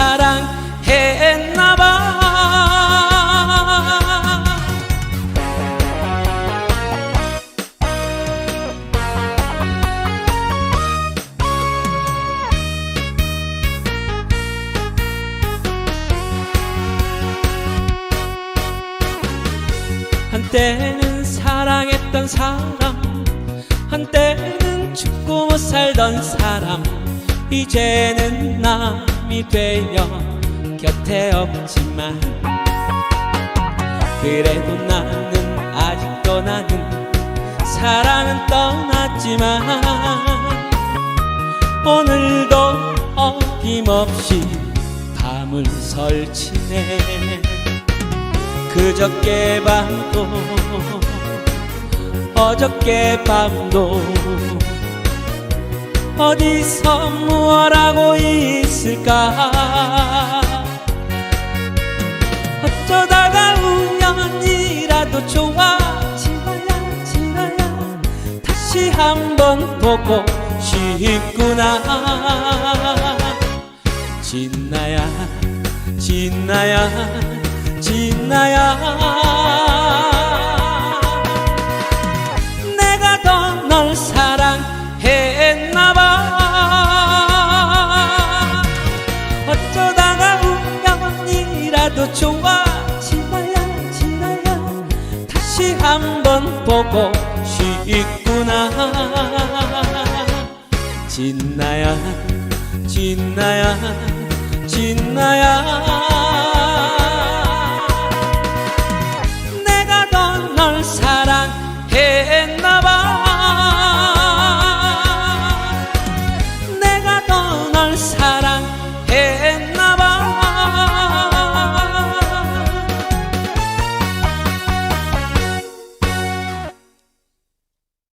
사랑했나봐. 한때는 사랑했던 사람 한때는 죽고 못 살던 사람 이제는 남이 되어 곁에 없지만 그래도 나는 아직도 나는 사랑은 떠났지만 오늘도 어김없이 밤을 설치네. 그저께 밤도 어저께 밤도 어디서 하고 있을까? 어쩌다가 우연이라도 좋아? 지나야 지나야 다시 한번 보고 싶구나. 진나야 진나야 진나야 이라도 좋아. 지나야 지나야. 다시 한번 보고 싶구나. 진나야 진나야 진나야